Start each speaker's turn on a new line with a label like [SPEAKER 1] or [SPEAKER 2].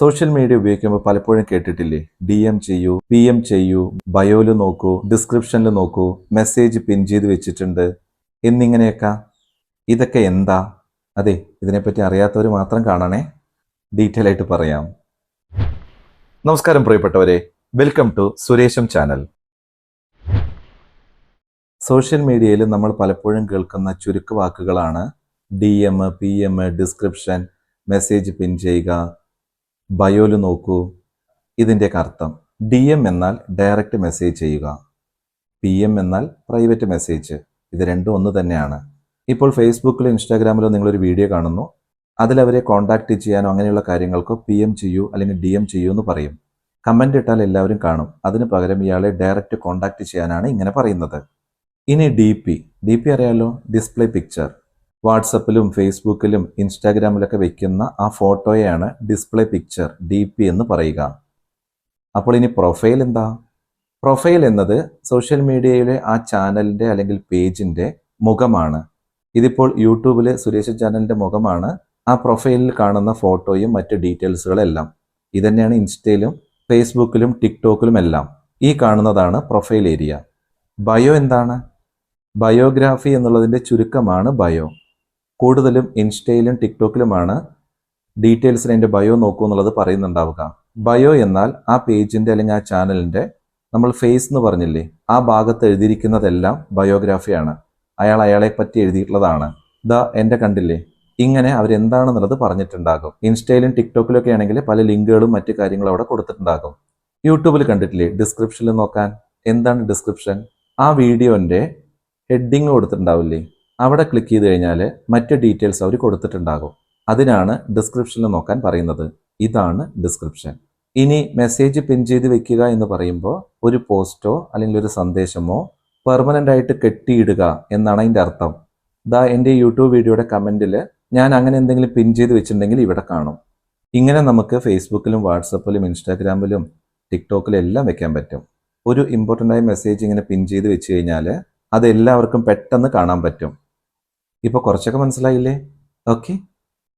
[SPEAKER 1] Social media ഉപയോഗിക്കുമ്പോൾ പലപ്പോഴും കേട്ടിട്ടില്ലേ? ഡി എം ചെയ്യൂ പി എം ചെയ്യൂ ബയോയിൽ നോക്കൂ ഡിസ്ക്രിപ്ഷനിൽ നോക്കൂ മെസ്സേജ് പിൻ ചെയ്ത് വെച്ചിട്ടുണ്ട്. എന്നിങ്ങനെയൊക്കെ. ഇതൊക്കെ എന്താ? അതെ ഇതിനെപ്പറ്റി അറിയാത്തവർ മാത്രം കാണണേ. ഡീറ്റെയിൽ ആയിട്ട് പറയാം. നമസ്കാരം പ്രിയപ്പെട്ടവരെ. Welcome to Suresham channel. Social മീഡിയയിൽ നമ്മൾ പലപ്പോഴും കേൾക്കുന്ന ചുരുക്കവാക്കുകളാണ്. D M P M description message pin ചെയ്യുക ബയോയിൽ നോക്കൂ. ഇതിന്റെയൊക്കെ അർത്ഥം ഡി എം എന്നാൽ ഡയറക്റ്റ് മെസ്സേജ് ചെയ്യുക. പി എം എന്നാൽ പ്രൈവറ്റ് മെസ്സേജ്. ഇത് രണ്ടും ഒന്ന് തന്നെയാണ്. ഇപ്പോൾ ഫേസ്ബുക്കിലോ ഇൻസ്റ്റാഗ്രാമിലോ നിങ്ങളൊരു വീഡിയോ കാണുന്നു. അതിലവരെ കോൺടാക്റ്റ് ചെയ്യാനോ അങ്ങനെയുള്ള കാര്യങ്ങൾക്കോ പി എം ചെയ്യൂ അല്ലെങ്കിൽ ഡി എം ചെയ്യൂ എന്ന് പറയും. കമന്റ് ഇട്ടാൽ എല്ലാവരും കാണും. അതിന് പകരം ഇയാളെ ഡയറക്റ്റ് കോൺടാക്റ്റ് ചെയ്യാനാണ് ഇങ്ങനെ പറയുന്നത്. ഇനി ഡി പി. ഡി പി അറിയാലോ? Display picture. വാട്സപ്പിലും ഫേസ്ബുക്കിലും ഇൻസ്റ്റാഗ്രാമിലൊക്കെ വയ്ക്കുന്ന ആ ഫോട്ടോയാണ് ഡിസ്പ്ലേ പിക്ചർ ഡി പി എന്ന് പറയുക. അപ്പോൾ ഇനി പ്രൊഫൈൽ എന്താ? പ്രൊഫൈൽ എന്നത് സോഷ്യൽ മീഡിയയിലെ ആ ചാനലിന്റെ അല്ലെങ്കിൽ പേജിന്റെ മുഖമാണ്. ഇതിപ്പോൾ യൂട്യൂബിലെ സുരേഷ് ചാനലിന്റെ മുഖമാണ്. ആ പ്രൊഫൈലിൽ കാണുന്ന ഫോട്ടോയും മറ്റ് ഡീറ്റെയിൽസുകളെല്ലാം. ഇതന്നെയാണ് ഇൻസ്റ്റയിലും ഫേസ്ബുക്കിലും ടിക്ടോക്കിലും എല്ലാം. ഈ കാണുന്നതാണ് പ്രൊഫൈൽ ഏരിയ. ബയോ എന്താണ്? ബയോഗ്രാഫി എന്നുള്ളതിന്റെ ചുരുക്കമാണ് ബയോ. കൂടുതലും ഇൻസ്റ്റയിലും ടിക്ടോക്കിലുമാണ് ഡീറ്റെയിൽസിന് എന്റെ ബയോ നോക്കൂ എന്നുള്ളത് പറയുന്നുണ്ടാവുക. ബയോ എന്നാൽ ആ പേജിന്റെ അല്ലെങ്കിൽ ആ ചാനലിന്റെ നമ്മൾ ഫേസ് എന്ന് പറഞ്ഞില്ലേ ആ ഭാഗത്ത് എഴുതിയിരിക്കുന്നതെല്ലാം ബയോഗ്രാഫിയാണ്. അയാൾ അയാളെ പറ്റി എഴുതിയിട്ടുള്ളതാണ്. ദാ എന്റെ കണ്ടില്ലേ ഇങ്ങനെ അവരെന്താണെന്നുള്ളത് പറഞ്ഞിട്ടുണ്ടാകും. ഇൻസ്റ്റയിലും ടിക്ടോക്കിലും ഒക്കെ ആണെങ്കിൽ പല ലിങ്കുകളും മറ്റു കാര്യങ്ങളും അവിടെ കൊടുത്തിട്ടുണ്ടാകും. യൂട്യൂബിൽ കണ്ടിട്ടില്ലേ ഡിസ്ക്രിപ്ഷനിൽ നോക്കാൻ? എന്താണ് ഡിസ്ക്രിപ്ഷൻ? ആ വീഡിയോന്റെ ഹെഡിങ് കൊടുത്തിട്ടുണ്ടാവില്ലേ അവിടെ ക്ലിക്ക് ചെയ്ത് കഴിഞ്ഞാൽ മറ്റ് ഡീറ്റെയിൽസ് അവർ കൊടുത്തിട്ടുണ്ടാകും. അതിനാണ് ഡിസ്ക്രിപ്ഷനിൽ നോക്കാൻ പറയുന്നത്. ഇതാണ് ഡിസ്ക്രിപ്ഷൻ ഇനി മെസ്സേജ് പിൻ ചെയ്ത് വെക്കുക എന്ന് പറയുമ്പോൾ ഒരു പോസ്റ്റോ അല്ലെങ്കിൽ ഒരു സന്ദേശമോ പെർമനന്റ് ആയിട്ട് കെട്ടിയിടുക എന്നാണ് അതിന്റെ അർത്ഥം. ദാ എന്റെ യൂട്യൂബ് വീഡിയോയുടെ കമന്റിൽ ഞാൻ അങ്ങനെ എന്തെങ്കിലും പിൻ ചെയ്ത് വെച്ചിട്ടുണ്ടെങ്കിൽ ഇവിടെ കാണും. ഇങ്ങനെ നമുക്ക് ഫേസ്ബുക്കിലും വാട്സപ്പിലും ഇൻസ്റ്റാഗ്രാമിലും ടിക്ടോക്കിലും എല്ലാം വെക്കാൻ പറ്റും. ഒരു ഇമ്പോർട്ടന്റ് ആയ മെസ്സേജ് ഇങ്ങനെ പിൻ ചെയ്ത് വെച്ച് കഴിഞ്ഞാൽ അത് എല്ലാവർക്കും പെട്ടെന്ന് കാണാൻ പറ്റും. ഇപ്പോൾ കുറച്ചൊക്കെ മനസ്സിലായില്ലേ? ഓക്കെ